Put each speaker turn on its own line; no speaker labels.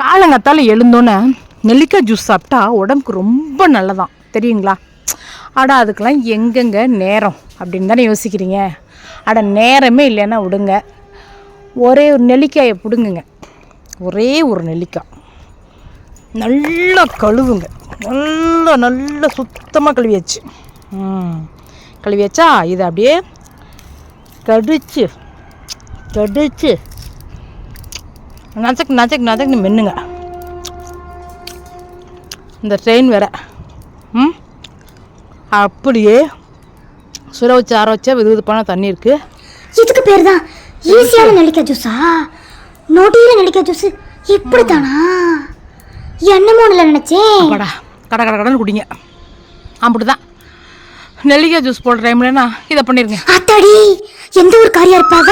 காலங்கத்தால் எழுந்தோன்னே நெல்லிக்காய் ஜூஸ் சாப்பிட்டா உடம்புக்கு ரொம்ப நல்லதான். தெரியுங்களா? அட அதுக்கெல்லாம் எங்கெங்க நேரம் அப்படின்னு தானே யோசிக்கிறீங்க? அட நேரமே இல்லைன்னா விடுங்க. ஒரே ஒரு நெல்லிக்காயை பிடுங்குங்க. ஒரே ஒரு நெல்லிக்காய். நல்லா கழுவுங்க. நல்லா நல்லா சுத்தமாக கழுவியாச்சு. கழுவியாச்சா? இதை அப்படியே கடிச்சு கடிச்சு நச்சக் நச்சக் நச்சக்னு மென்னுங்க. இந்த ட்ரெயின் வேற. ம்? அப்படியே சுட வச்சு ஆற வச்சா வெது வெதுப்பான தண்ணி இருக்குது
இதுக்கு பேர் தான் ஈஸியான நெல்லிக்காய் ஜூஸா நொடியில நெல்லிக்காய் ஜூஸ் இப்படித்தானா? என்னமோ இல்லை நினைச்சேன்.
அப்பாடா கட கட கடன்னு குடிங்க. அப்படி தான் நெல்லிக்காய் ஜூஸ் போடுற டைம்லனா இதை பண்ணிருங்க.
அத்தாடி எந்த ஒரு காரியா இருப்பாவ?